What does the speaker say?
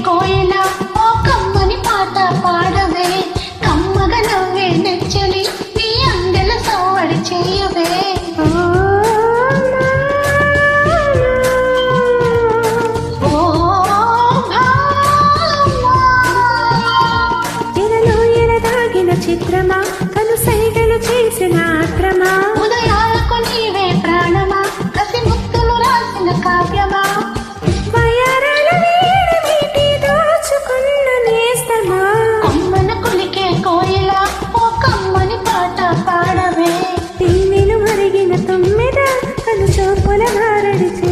కోయిల ఓ కమ్మని పాట పాడవే. కమ్మగ నవ్వే నెచ్చలి నీ అందెల సవ్వడి చేయవే. చిత్రమా కనుస ধারড়ছে